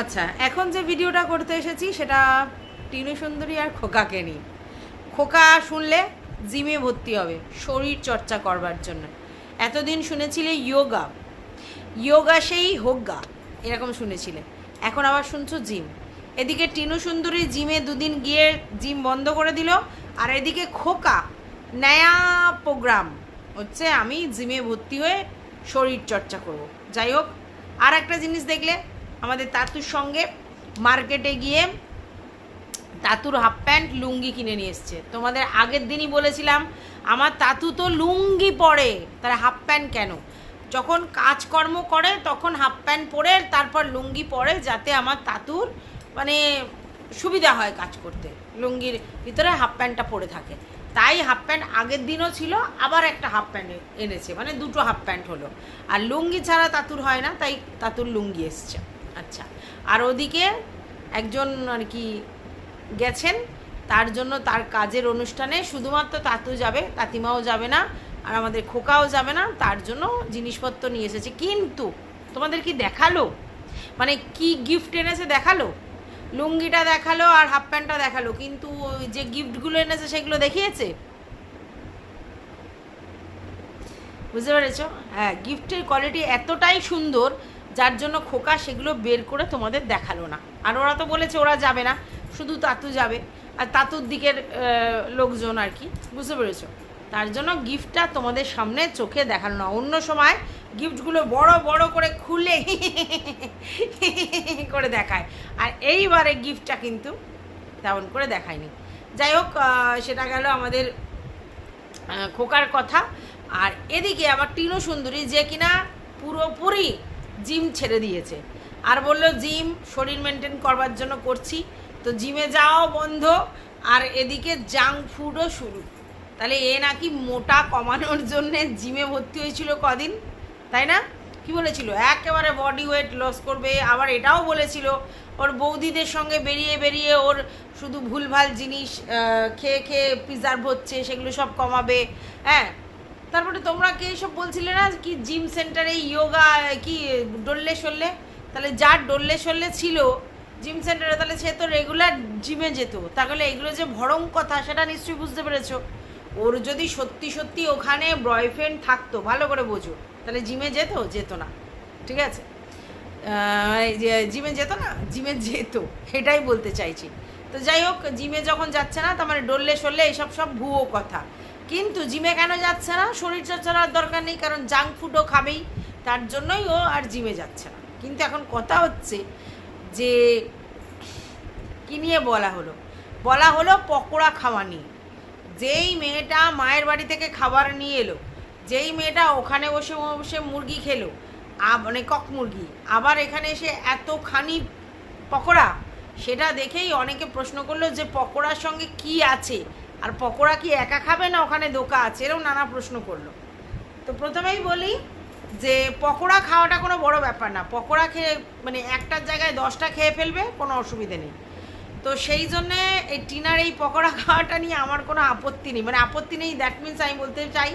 আচ্ছা এখন যে ভিডিওটা করতে এসেছি সেটা টিনু সুন্দরী আর খোকাকে নিয়ে। খোকা শুনলে জিমে ভর্তি হবে, শরীর চর্চা করবার জন্য। এতদিন শুনেছিলে ইয়োগা। ইয়োগা সেই হোগা এরকম শুনেছিলে। এখন আবার শুনছো জিম। এদিকে টিনু সুন্দরী জিমে দুদিন গিয়ে জিম বন্ধ করে দিল, আর এদিকে খোকা নয়া প্রোগ্রাম। হচ্ছে আমি জিমে ভর্তি হয়ে শরীর চর্চা করব। যাই হোক আর একটা জিনিস দেখলে আমাদের তাতুর সঙ্গে মার্কেটে গিয়ে তাতুর হাফ প্যান্ট লুঙ্গি কিনে নিয়ে এসছে। তোমাদের আগের দিনই বলেছিলাম, আমার তাতু তো লুঙ্গি পরে তার হাফ প্যান্ট কেন? যখন কাজকর্ম করে, তখন হাফ প্যান্ট পরে, তারপর লুঙ্গি পরে, যাতে আমার তাতুর মানে সুবিধা হয় কাজ করতে। লুঙ্গির ভিতরে হাফ প্যান্টটা পরে থাকে। তাই হাফ প্যান্ট আগের দিনও ছিল, আবার একটা হাফ প্যান্ট এনেছে মানে দুটো হাফ প্যান্ট হলো। আর লুঙ্গি ছাড়া তাতুর হয় না, তাই তাতুর লুঙ্গি এসছে। আচ্ছা। আর ওদিকে একজন আর কি গেছেন, তার জন্য তার কাজের অনুষ্ঠানে শুধুমাত্র তাতু যাবে, তাতিমাও যাবে না, আর আমাদের খোকাও যাবে না, তার জন্য জিনিসপত্র নিয়ে এসেছে। কিন্তু তোমাদের কি দেখাল? মানে কি গিফট এনেছে দেখাল? লুঙ্গিটা দেখাল আর হাফ প্যান্টটা দেখাল, কিন্তু ওই যে গিফটগুলো এনেছে সেগুলো দেখিয়েছে? বুঝতে পেরেছ? হ্যাঁ গিফটের কোয়ালিটি এতটাই সুন্দর যার জন্য খোকা সেগুলো বের করে তোমাদের দেখাল না। আর ওরা তো বলেছে ওরা যাবে না, শুধু তাতু যাবে। আর তাতুর দিকের লোকজন আর কি, বুঝতে পেরেছ? তার জন্য গিফটটা তোমাদের সামনে চোখে দেখাল না। অন্য সময় গিফটগুলো বড় বড় করে খুলে করে দেখায়। আর এইবারে গিফটটা কিন্তু তেমন করে দেখায়নি। যাই হোক সেটা গেল আমাদের খোকার কথা। আর এদিকে আবার টিনু সুন্দরী যে কিনা পুরোপুরি জিম ছেড়ে দিয়েছে। আর বলল, জিম, শরীর মেনটেন করবার জন্য করছি। তো জিমে যাওয়াও বন্ধ, আর এদিকে জাঙ্ক ফুডও শুরু। তাহলে এ নাকি মোটা কমানোর জন্য জিমে ভর্তি হয়েছিল কদিন, তাই না? কি বলেছিল? একেবারে বডি ওয়েট লস করবে, আবার এটাও বলেছিল, ওর বৌদিদের সঙ্গে বেরিয়ে বেরিয়ে ওর শুধু ভুলভাল জিনিস খেয়ে খেয়ে প্রিজার্ভ হচ্ছে, সেগুলো সব কমাবে হ্যাঁ? তারপরে তোমরা কে সব বলছিলে না কি জিম সেন্টারে ইয়োগা কি ডললে সরলে? তাহলে যার ডললে সরলে ছিল জিম সেন্টারে তাহলে সে তো রেগুলার জিমে যেত। তাহলে এগুলো যে ভরং কথা, সেটা নিশ্চয়ই বুঝতে পেরেছ। ওর যদি সত্যি সত্যি ওখানে বয়ফ্রেন্ড থাকতো, ভালো করে বোঝো, তাহলে জিমে যেত যেত না। ঠিক আছে? জিমে যেত না জিমে যেত এটাই বলতে চাইছি। তো যাই হোক জিমে যখন যাচ্ছে না, তার মানে ডললে সরলে এইসব সব ভুয়ো কথা। কিন্তু জিমে কেন যাচ্ছে না? শরীরচর্চার আর দরকার নেই, কারণ জাঙ্ক ফুডও খাবেই। তার জন্যই ও আর জিমে যাচ্ছে না। কিন্তু এখন কথা হচ্ছে যে, কি নিয়ে বলা হলো? বলা হলো পকোড়া খাওয়া নিয়ে। যেই মেয়েটা মায়ের বাড়ি থেকে খাবার নিয়ে এলো, যেই মেয়েটা ওখানে বসে বসে মুরগি খেলো মানে কক মুরগি, আবার এখানে এসে এতখানি পকোড়া, সেটা দেখেই অনেকে প্রশ্ন করল যে পকোড়ার সঙ্গে কি আছে? আর পকোড়া কি একা খাবে না ওখানে দোকা আছে? এরকম নানা প্রশ্ন করল। তো প্রথমেই বলি যে পকোড়া খাওয়াটা কোনো বড় ব্যাপার না। পকোড়া খেয়ে মানে একটার জায়গায় দশটা খেয়ে ফেলবে, কোনো অসুবিধে নেই। তো সেই জন্যে এই টিনার এই পকোড়া খাওয়াটা নিয়ে আমার কোনো আপত্তি নেই। মানে আপত্তি নেই দ্যাট মিনস আমি বলতে চাই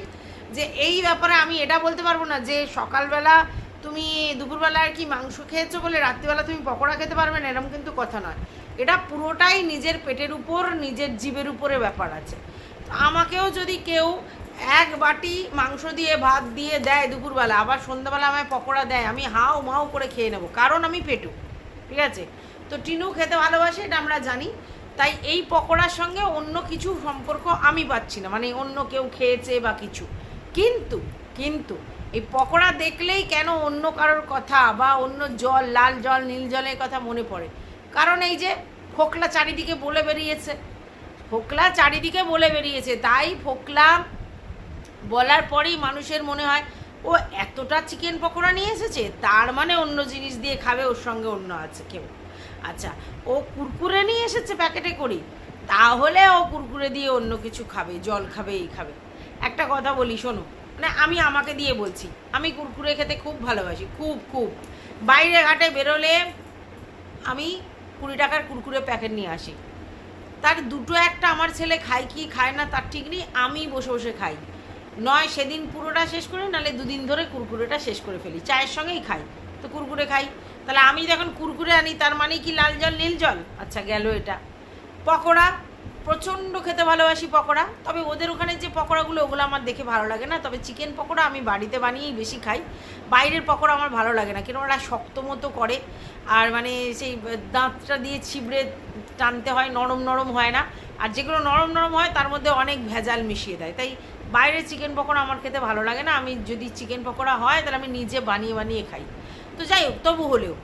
যে এই ব্যাপারে আমি এটা বলতে পারব না যে সকালবেলা তুমি দুপুরবেলা আর কি মাংস খেয়েছো বলে রাত্রিবেলা তুমি পকোড়া খেতে পারবে না, এরকম কিন্তু কথা নয়। এটা পুরোটাই নিজের পেটের উপর, নিজের জীবের উপরে ব্যাপার আছে। আমাকেও যদি কেউ এক বাটি মাংস দিয়ে, ভাত দিয়ে দেয় দুপুরবেলা, আবার সন্ধ্যাবেলা আমায় পকোড়া দেয়, আমি হাও মাও করে খেয়ে নেব, কারণ আমি পেটু, ঠিক আছে? তো টিনু খেতে ভালোবাসে, এটা আমরা জানি। তাই এই পকোড়ার সঙ্গে অন্য কিছু সম্পর্ক আমি পাচ্ছি না মানে অন্য কেউ খেয়েছে বা কিছু। কিন্তু কিন্তু এই পকোড়া দেখলেই কেন অন্য কারোর কথা বা অন্য জল, লাল জল, নীল জলের কথা মনে পড়ে? কারণ এই যে ফোকলা চারিদিকে বলে বেরিয়েছে। ফোকলা চারিদিকে বলে বেরিয়েছে। তাই ফোকলা বলার পরেই মানুষের মনে হয়, ও এতটা চিকেন পকোড়া নিয়ে এসেছে, তার মানে অন্য জিনিস দিয়ে খাবে, ওর সঙ্গে অন্য আছে কেউ। আচ্ছা ও কুরকুরে নিয়ে এসেছে প্যাকেটে করি, তাহলে ও কুরকুরে দিয়ে অন্য কিছু খাবে, জল খাবে, এই খাবে। একটা কথা বলি, শোনো মানে আমি আমাকে দিয়ে বলছি, আমি কুরকুরে খেতে খুব ভালোবাসি, খুব খুব। বাইরে ঘাটে বেরোলে আমি কুড়ি টাকার কুরকুরে প্যাকেট নিয়ে আসি। তার দুটো একটা আমার ছেলে খায় কি খায় না তার ঠিক নেই, আমি বসে বসে খাই। নয়, সেদিন পুরোটা শেষ করি, নাহলে দুদিন ধরে কুরকুরেটা শেষ করে ফেলি। চায়ের সঙ্গেই খাই, তো কুরকুরে খাই। তাহলে আমি যখন কুরকুরে আনি, তার মানে কি লাল জল, নীল জল? আচ্ছা গেল এটা। পকোড়া প্রচণ্ড খেতে ভালোবাসি পকোড়া। তবে ওদের ওখানে যে পকোড়াগুলো, ওগুলো আমার দেখে ভালো লাগে না। তবে চিকেন পকোড়া আমি বাড়িতে বানিয়েই বেশি খাই। বাইরের পকোড়া আমার ভালো লাগে না। কেন ওরা শক্ত মতো করে, আর মানে সেই দাঁতটা দিয়ে ছিবড়ে টানতে হয়, নরম নরম হয় না। আর যেগুলো নরম নরম হয়, তার মধ্যে অনেক ভেজাল মিশিয়ে দেয়। তাই বাইরের চিকেন পকোড়া আমার খেতে ভালো লাগে না। আমি যদি চিকেন পকোড়া হয়, তাহলে আমি নিজে বানিয়ে বানিয়ে খাই। তো যাই হোক, তবু হলেও,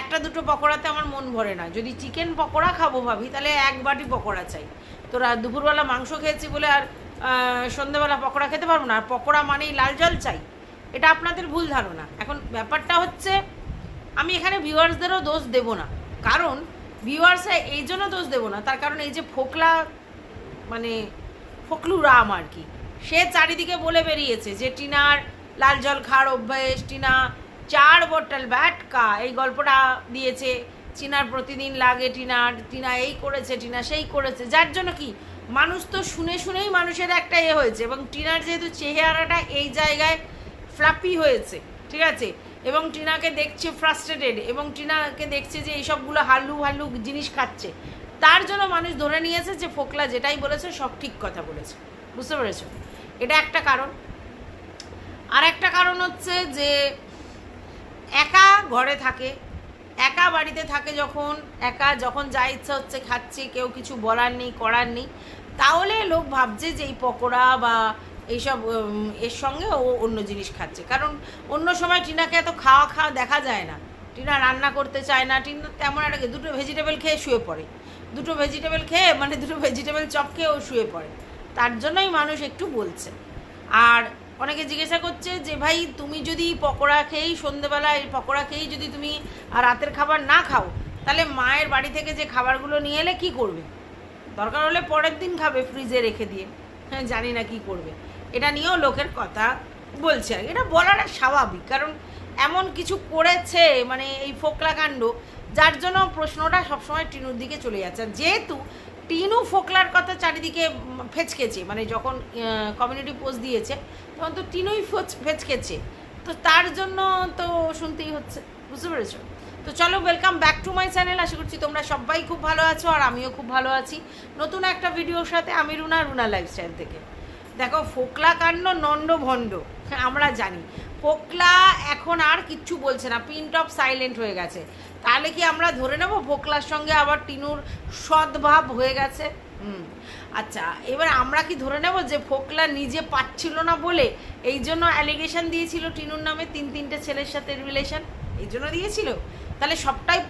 একটা দুটো পকোড়াতে আমার মন ভরে না। যদি চিকেন পকোড়া খাব ভাবি, তাহলে এক বাটি পকোড়া চাই। তোরা দুপুরবেলা মাংস খেয়েছি বলে আর আহ, সন্ধেবেলা পকোড়া খেতে পারব না। আর পকোড়া মানেই লাল জল চাই। এটা আপনাদের ভুল ধারণা। এখন ব্যাপারটা হচ্ছে আমি এখানে ভিউয়ার্সদেরও দোষ দেব না। কারণ ভিউয়ার্সে এই জন্য দোষ দেবো না। তার কারণ এই যে ফোকলা মানে ফকলু রাম আর কি সে চারিদিকে বলে বেরিয়েছে যে টিনার লাল জল খাওয়ার অভ্যেস টিনা চার বোতল ব্যাটকা এই গল্পটা দিয়েছে টিনার প্রতিদিন লাগে টিনার টিনা এই করেছে, টিনা সেই করেছে। যার জন্য কি? মানুষ তো শুনে শুনেই মানুষের একটা এ হয়েছে এবং টিনার যেহেতু চেহারাটা এই জায়গায় ফ্লাপি হয়েছে, ঠিক আছে? এবং টিনাকে দেখছে ফ্রাস্ট্রেটেড এবং টিনাকে দেখছে যে এইসবগুলো হাল্লু হাল্লু জিনিস খাচ্ছে। তার জন্য মানুষ ধরে নিয়েছে যে ফোকলা যেটাই বলেছে সব ঠিক কথা বলেছে। বুঝতে পেরেছ? এটা একটা কারণ। আর একটা কারণ হচ্ছে যে একা ঘরে থাকে একা বাড়িতে থাকে যখন, একা যখন যা ইচ্ছা হচ্ছে খাচ্ছে, কেউ কিছু বলার নেই, করার নেই, তাহলে লোক ভাবছে যে এই পকোড়া বা এইসব এর সঙ্গে ও অন্য জিনিস খাচ্ছে। কারণ অন্য সময় টিনাকে এত খাওয়া খাওয়া দেখা যায় না। টিনা রান্না করতে চায় না, টিনা তেমন একটা দুটো ভেজিটেবল খেয়ে শুয়ে পড়ে। দুটো ভেজিটেবল খেয়ে মানে দুটো ভেজিটেবল চপ খেয়ে ও শুয়ে পড়ে। তার জন্যই মানুষ একটু বলছে। আর অনেকে জিজ্ঞাসা করছে যে, ভাই, তুমি যদি পকোড়া খেয়েই সন্ধেবেলায় পকোড়া খেয়েই যদি তুমি রাতের খাবার না খাও, তাহলে মায়ের বাড়ি থেকে যে খাবারগুলো নিয়ে এলে কি করবে? দরকার হলে পরের দিন খাবে ফ্রিজে রেখে দিয়ে। হ্যাঁ জানি না কি করবে। এটা নিয়েও লোকের কথা বলছে আর এটা বলার স্বাভাবিক, কারণ এমন কিছু করেছে মানে এই ফোকলা কাণ্ড, যার জন্য প্রশ্নটা সবসময় টিনুর দিকে চলে যাচ্ছে। যেহেতু টিনু ফোকলার কথা চারিদিকে ফেচকেছে। মানে যখন কমিউনিটি পোস্ট দিয়েছে তখন তো টিনুই ফোচ- ফেচকেছে। তো তার জন্য তো শুনতেই হচ্ছে। বুঝতে পেরেছ? তো চলো welcome back to my channel আশা করছি তোমরা সবাই খুব ভালো আছো আর আমিও খুব ভালো আছি। নতুন একটা ভিডিওর সাথে আমি রুনা রুনা লাইফস্টাইল থেকে। দেখো ফোকলা কাণ্ড নন্ড ভণ্ড। হ্যাঁ, আমরা জানি। ফোকলা এখন আর কিচ্ছু বলছে না। পিন টপ সাইলেন্ট হয়ে গেছে। তাহলে কি আমরা ধরে নেব? ফোকলার সঙ্গে আবার টিনুর সদ্ভাব হয়ে গেছে? হুম। আচ্ছা এবার আমরা কি ধরে নেব যে ফোকলা নিজে পাচ্ছিল না বলে এই জন্য অ্যালিগেশন দিয়েছিল টিনুর নামে তিন তিনটে ছেলের সাথে রিলেশন এই জন্য দিয়েছিল? তাহলে সবটাই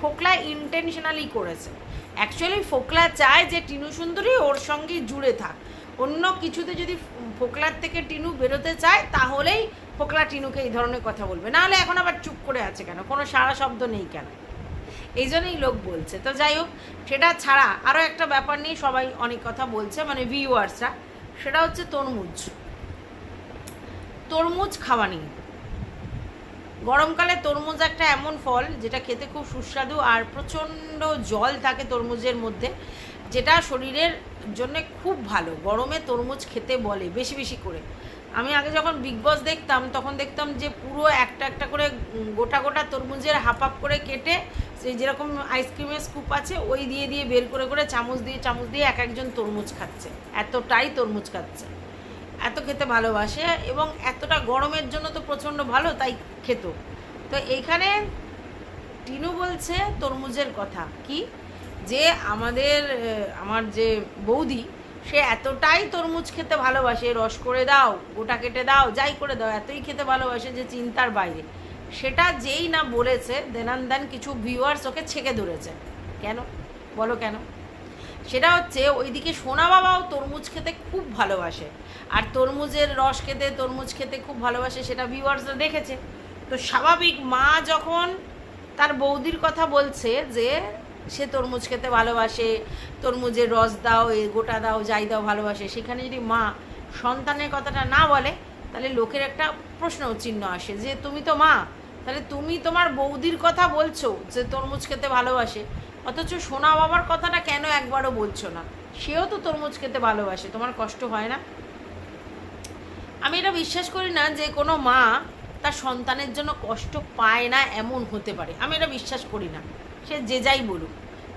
ফোকলা ইন্টেনশনালি করেছে। অ্যাকচুয়ালি ফোকলা চায় যে টিনু সুন্দরী ওর সঙ্গে জুড়ে থাক। অন্য কিছুতে যদি ফোকলার থেকে টিনু বেরোতে চায়, তাহলেই ফোকলা টিনুকে এই ধরনের কথা বলবে। নাহলে এখন আবার চুপ করে আছে কেন? কোনো সারা শব্দ নেই কেন? এই জন্যই লোক বলছে। তো যাই হোক, সেটা ছাড়া আরও একটা ব্যাপার নিয়ে সবাই অনেক কথা বলছে মানে ভিউয়ার্সরা সেটা হচ্ছে তরমুজ। তরমুজ খাওয়া নিয়ে গরমকালে তরমুজ একটা এমন ফল, যেটা খেতে খুব সুস্বাদু আর প্রচণ্ড জল থাকে তরমুজের মধ্যে, যেটা শরীরের জন্য খুব ভালো। গরমে তরমুজ খেতে বলে, বেশি বেশি করে। আমি আগে যখন বিগ বস দেখতাম, তখন দেখতাম যে পুরো একটা একটা করে গোটা গোটা তরমুজের হাফ হাফ করে কেটে সেই যেরকম আইসক্রিমের স্কুপ আছে, ওই দিয়ে দিয়ে বের করে করে চামচ দিয়ে চামচ দিয়ে এক একজন তরমুজ খাচ্ছে। এতটাই তরমুজ খাচ্ছে। এত খেতে ভালোবাসে এবং এতটা গরমের জন্য তো প্রচণ্ড ভালো, তাই খেত। তো এইখানে টিনু বলছে তরমুজের কথা। কি? যে আমাদের আমার যে বৌদি সে এতটাই তরমুজ খেতে ভালোবাসে, রস করে দাও, গোটা কেটে দাও, যাই করে দাও, এতই খেতে ভালোবাসে যে চিন্তার বাইরে। সেটা যেই না বলেছে দেনান দেন কিছু ভিউয়ার্স ওকে ছেঁকে ধরেছে। কেন? বলো কেন? সেটা হচ্ছে, ওইদিকে সোনা বাবাও তরমুজ খেতে খুব ভালোবাসে। আর তরমুজের রস খেতে, তরমুজ খেতে খুব ভালোবাসে, সেটা ভিউয়ার্সরা দেখেছে। তো স্বাভাবিক মা যখন তার বৌদির কথা বলছে যে সে তরমুজ খেতে ভালোবাসে, তরমুজের রস দাও, এ গোটা দাও, যাই দাও ভালোবাসে। সেখানে যদি মা সন্তানের কথাটা না বলে, তাহলে লোকের একটা প্রশ্ন চিহ্ন আসে, যে তুমি তো মা, তাহলে তুমি তোমার বৌদির কথা বলছো, যে তরমুজ খেতে ভালোবাসে, অথচ সোনা বাবার কথাটা কেন একবারও বলছো না? সেও তো তরমুজ খেতে ভালোবাসে, তোমার কষ্ট হয় না? আমি এটা বিশ্বাস করি না যে কোনো মা তার সন্তানের জন্য কষ্ট পায় না, এমন হতে পারে। আমি এটা বিশ্বাস করি না। সে যে যাই বলুক,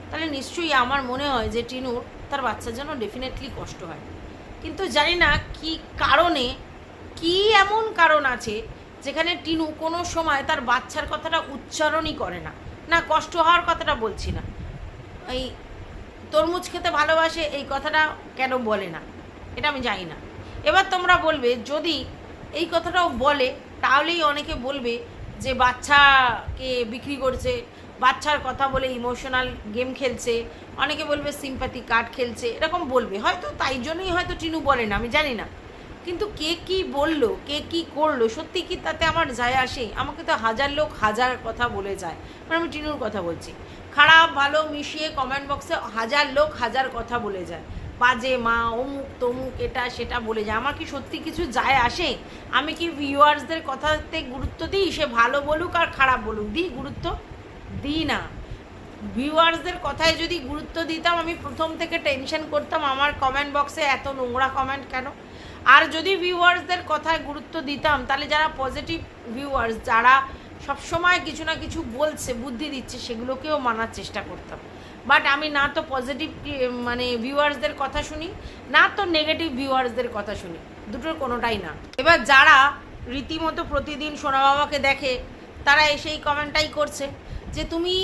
তাহলে নিশ্চয়ই আমার মনে হয় যে টিনুর তার বাচ্চার জন্য ডেফিনেটলি কষ্ট হয়। কিন্তু জানি না কি কারণে, কি এমন কারণ আছে যেখানে টিনু কোনো সময় তার বাচ্চার কথাটা উচ্চারণই করে না। না, কষ্ট হওয়ার কথাটা বলছি না। এই তরমুজ খেতে ভালোবাসে এই কথাটা কেন বলে না? এটা আমি জানি না। এবার তোমরা বলবে, যদি এই কথাটাও বলে, তাহলেই অনেকে বলবে যে বাচ্চাকে বিক্রি করছে বাচ্চার কথা বলে ইমোশনাল গেম খেলছে, অনেকে বলবে সিম্প্যাথি কার্ড খেলছে, এরকম বলবে। হয়তো তাই জন্যই হয়তো টিনু বলে না, আমি জানি না। কিন্তু কে কি বলল, কে কি করল, সত্যি কি তাতে আমার যায় আসে? আমাকে তো হাজার লোক হাজার কথা বলে যায়। মানে আমি টিনুর কথা বলছি। খারাপ, ভালো, মিশিয়ে কমেন্ট বক্সে হাজার লোক হাজার কথা বলে যায়। বাজে, মা, অমুক, তমুক, এটা, সেটা বলে যায়। আমার কি সত্যি কিছু যায় আসে? আমি কি ভিউয়ার্সদের কথাতে গুরুত্ব দিই? সে ভালো বলুক আর খারাপ বলুক। দিই গুরুত্ব। দিই না। ভিউয়ার্সদের কথায় যদি গুরুত্ব দিতাম, আমি প্রথম থেকে টেনশন করতাম, আমার কমেন্ট বক্সে এত নোংরা কমেন্ট কেন? আর যদি ভিউয়ার্সদের কথায় গুরুত্ব দিতাম, তাহলে যারা পজিটিভ ভিউয়ার্স যারা সবসময় কিছু না কিছু বলছে, বুদ্ধি দিচ্ছে, সেগুলোকেও মানার চেষ্টা করতাম। বাট আমি না তো পজিটিভ মানে ভিউয়ার্সদের কথা শুনি, না তো নেগেটিভ ভিউয়ার্সদের কথা শুনি। দুটোর কোনোটাই না। এবার যারা রীতিমতো প্রতিদিন সোনা বাবাকে দেখে, তারা এসেই কমেন্টটাই করছে। যে তুমি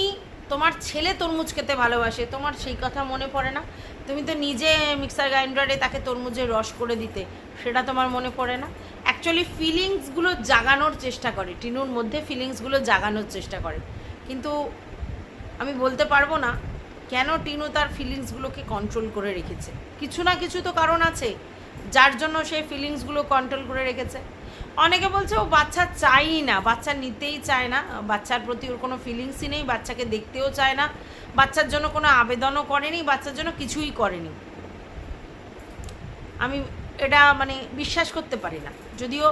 তোমার ছেলে তরমুজ খেতে ভালোবাসে, তোমার সেই কথা মনে পড়ে না? তুমি তো নিজে মিক্সার গ্রাইন্ডারে তাকে তরমুজের রস করে দিতে, সেটা তোমার মনে পড়ে না? অ্যাকচুয়ালি ফিলিংসগুলো জাগানোর চেষ্টা করে, টিনুর মধ্যে ফিলিংসগুলো জাগানোর চেষ্টা করে। কিন্তু আমি বলতে পারব না কেন টিনু তার ফিলিংসগুলোকে কন্ট্রোল করে রেখেছে। কিছু না কিছু তো কারণ আছে, যার জন্য সেই ফিলিংসগুলো কন্ট্রোল করে রেখেছে। অনেকে বলছে ও বাচ্চা চাই না, বাচ্চা নিতেই চায় না, বাচ্চার প্রতি ওর কোনো ফিলিংসই নেই, বাচ্চাকে দেখতেও চায় না, বাচ্চার জন্য কোনো আবেদনও করেনি, বাচ্চার জন্য কিছুই করেনি। আমি এটা মানে বিশ্বাস করতে পারি না। যদিও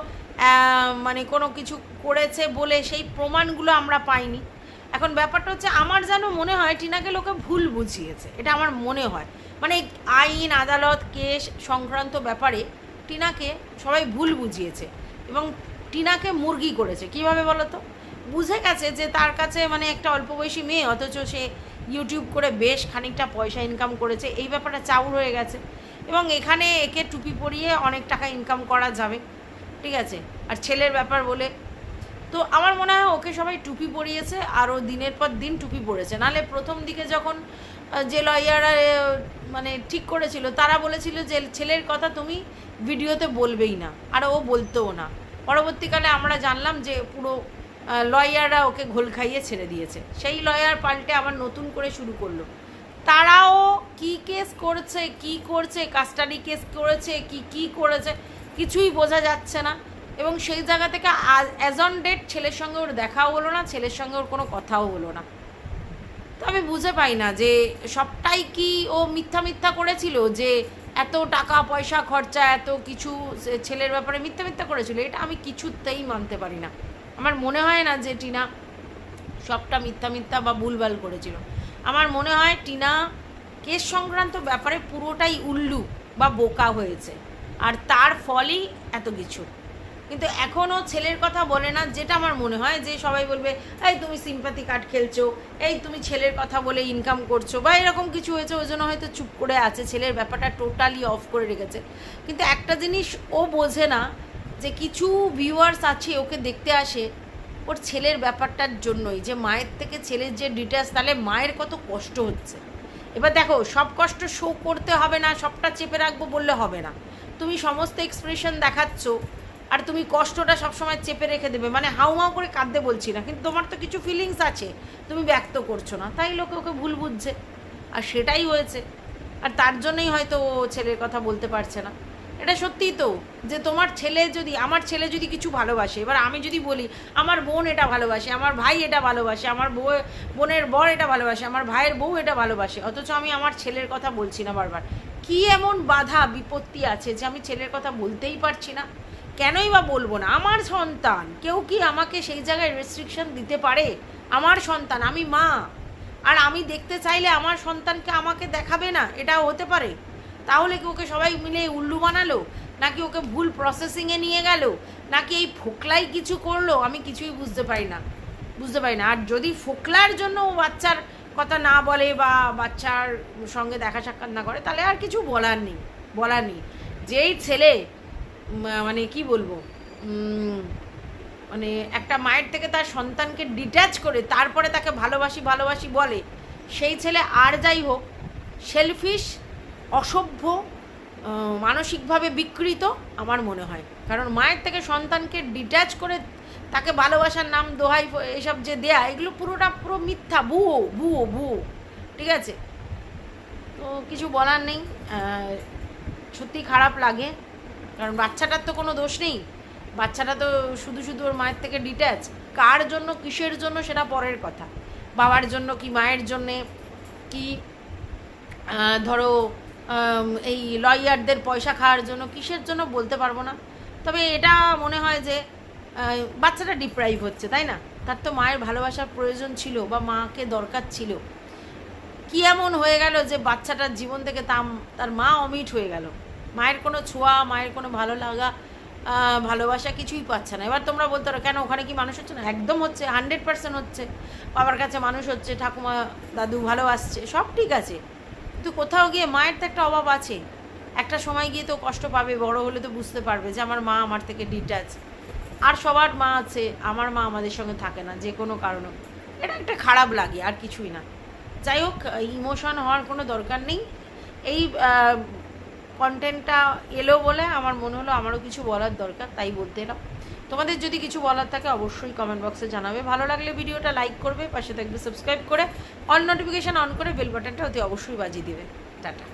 মানে কোনো কিছু করেছে বলে সেই প্রমাণগুলো আমরা পাইনি। এখন ব্যাপারটা হচ্ছে আমার যেন মনে হয় টিনাকে লোকে ভুল বুঝিয়েছে, এটা আমার মনে হয়। মানে আইন, আদালত, কেস সংক্রান্ত ব্যাপারে টিনাকে সবাই ভুল বুঝিয়েছে। এবং টিনাকে মুরগি করেছে। কীভাবে বলো তো বুঝে গেছে যে তার কাছে মানে একটা অল্প বয়সী মেয়ে, অথচ সে ইউটিউব করে বেশ খানিকটা পয়সা ইনকাম করেছে। এই ব্যাপারটা চাউর হয়ে গেছে। এবং এখানে একে টুপি পরিয়ে অনেক টাকা ইনকাম করা যাবে। ঠিক আছে? আর ছেলের ব্যাপার বলে। তো আমার মনে হয় ওকে সবাই টুপি পরিয়েছে আর ও দিনের পর দিন টুপি পরেছে। নাহলে প্রথম দিকে যখন যে লয়াররা মানে ঠিক করেছিল, তারা বলেছিল যে ছেলের কথা তুমি ভিডিওতে বলবেই না, আর ও বলতেও না। পরবর্তীকালে আমরা জানলাম যে পুরো লয়াররা ওকে ঘোল খাইয়ে ছেড়ে দিয়েছে। সেই লয়ার পাল্টে আবার নতুন করে শুরু করল। তারাও কি কেস করছে, কি করছে, কাস্টাডি কেস করেছে, কি কি করেছে, কিছুই বোঝা যাচ্ছে না। এবং সেই জায়গা থেকে অ্যাজ অন ডেট ছেলের সঙ্গে ওর দেখাও হলো না, ছেলের সঙ্গে ওর কোনো কথাও হলো না। তো আমি বুঝে পাই না যে সবটাই কি ও মিথ্যা মিথ্যা করেছিল যে এত টাকা, পয়সা, খরচা, এত কিছু ছেলের ব্যাপারে মিথ্যা মিথ্যা করেছিল? এটা আমি কিছুতেই মানতে পারি না। আমার মনে হয় না যে টিনা সবটা মিথ্যা মিথ্যা বা ভুলভাল করেছিল। আমার মনে হয় টিনা কেস সংক্রান্ত ব্যাপারে পুরোটাই উল্লু বা বোকা হয়েছে। আর তার ফলই এত কিছু। কিন্তু এখনও ছেলের কথা বলে না, যেটা আমার মনে হয় যে সবাই বলবে, এই তুমি সিম্পাথি কার্ড খেলছো, এই তুমি ছেলের কথা বলে ইনকাম করছ, বা এরকম কিছু হয়েছে, ওই জন্য হয়তো চুপ করে আছে, ছেলের ব্যাপারটা টোটালি অফ করে রেখেছে। কিন্তু একটা জিনিস ও বোঝে না, যে কিছু ভিউয়ার্স আছে, ওকে দেখতে আসে, ওর ছেলের ব্যাপারটার জন্যই, যে মায়ের থেকে ছেলের যে ডিটেলস তাহলে মায়ের কত কষ্ট হচ্ছে। এবার দেখো, সব কষ্ট শো করতে হবে না, সবটা চেপে রাখব বললে হবে না। তুমি সমস্ত এক্সপ্রেশন দেখাচ্ছ আর তুমি কষ্টটা সবসময় চেপে রেখে দেবে। মানে হাউ হাউ করে কাঁদতে বলছি না, কিন্তু তোমার তো কিছু ফিলিংস আছে, তুমি ব্যক্ত করছ না। তাই লোকে ওকে ভুল বুঝছে। আর সেটাই হয়েছে। আর তার জন্যই হয়তো ও ছেলের কথা বলতে পারছে না। এটা সত্যিই তো, যে তোমার ছেলে যদি, আমার ছেলে যদি কিছু ভালোবাসে, এবার আমি যদি বলি, আমার বোন এটা ভালোবাসে, আমার ভাই এটা ভালোবাসে, আমার বউ, বোনের বর এটা ভালোবাসে, আমার ভাইয়ের বউ এটা ভালোবাসে, অথচ আমি আমার ছেলের কথা বলছি না বারবার। কি এমন বাধা, বিপত্তি আছে যে আমি ছেলের কথা বলতেই পারছি না? কেনই বা বলব না? আমার সন্তান, কেউ কি আমাকে সেই জায়গায় রেস্ট্রিকশন দিতে পারে? আমার সন্তান, আমি মা। আর আমি দেখতে চাইলে আমার সন্তানকে আমাকে দেখাবে না? এটাও হতে পারে। তাহলে কি ওকে সবাই মিলে উল্লু বানালো? নাকি ওকে ভুল প্রসেসিংয়ে নিয়ে গেল? নাকি এই ফোকলাই কিছু করল? আমি কিছুই বুঝতে পারি না। বুঝতে পারি না। আর যদি ফোকলার জন্য ও বাচ্চার কথা না বলে বা বাচ্চার সঙ্গে দেখা সাক্ষাৎ না করে, তাহলে আর কিছু বলার নেই। বলার নেই। যেই ছেলে মানে কি বলব? মানে একটা মায়ের থেকে তার সন্তানকে ডিট্যাচ করে তারপরে তাকে ভালোবাসি ভালোবাসি বলে। সেই ছেলে আর যাই হোক সেলফিশ অসভ্য মানসিকভাবে বিকৃত আমার মনে হয়। কারণ মায়ের থেকে সন্তানকে ডিট্যাচ করে তাকে ভালোবাসার নাম, দোহাই, এসব যে দেয়া, এগুলো পুরোটা, পুরো মিথ্যা, ভুয়ো ভুয়ো ভুয়ো। ঠিক আছে? তো কিছু বলার নেই। সত্যি খারাপ লাগে। কারণ বাচ্চাটার তো কোনো দোষ নেই। বাচ্চাটা তো শুধু শুধু ওর মায়ের থেকে ডিট্যাচ কার জন্য, কিসের জন্য, সেটা পরের কথা। বাবার জন্য কি মায়ের জন্যে, কি ধরো এই লয়ারদের পয়সা খাওয়ার জন্য, কিসের জন্য বলতে পারব না। তবে এটা মনে হয় যে বাচ্চাটা ডিপ্রাইভ হচ্ছে, তাই না? তার তো মায়ের ভালোবাসার প্রয়োজন ছিল বা মাকে দরকার ছিল। কি এমন হয়ে গেল যে বাচ্চাটার জীবন থেকে তার মা অমিট হয়ে গেল? মায়ের কোনো ছোঁয়া, মায়ের কোনো ভালো লাগা ভালোবাসা কিছুই পাচ্ছে না। এবার তোমরা বলতে পারো, কেন ওখানে কি মানুষ হচ্ছে না? একদম হচ্ছে হান্ড্রেড পার্সেন্ট হচ্ছে। বাবার কাছে মানুষ হচ্ছে, ঠাকুমা, দাদু ভালোবাসছে সব ঠিক আছে। কিন্তু কোথাও গিয়ে মায়ের তো একটা অভাব আছে। একটা সময় গিয়ে তো কষ্ট পাবে, বড় হলে তো বুঝতে পারবে যে আমার মা আমার থেকে ডিট্যাচ আর সবার মা আছে, আমার মা আমাদের সঙ্গে থাকে না, যে কোনো কারণে। এটা একটা খারাপ লাগে, আর কিছুই না। যাই হোক ইমোশন হওয়ার কোনো দরকার নেই। এই কন্টেন্টটা এলো বলে আমার মনে হলো আমারও কিছু বলার দরকার, তাই বলতে এলাম। তোমাদের যদি কিছু বলার থাকে অবশ্যই কমেন্ট বক্সে জানাবে। ভালো লাগলে ভিডিওটা লাইক করবে, পাশে থাকবে সাবস্ক্রাইব করে অল নোটিফিকেশান অন করে বেল বাটনটা অতি অবশ্যই বাজিয়ে দেবে। টাটা।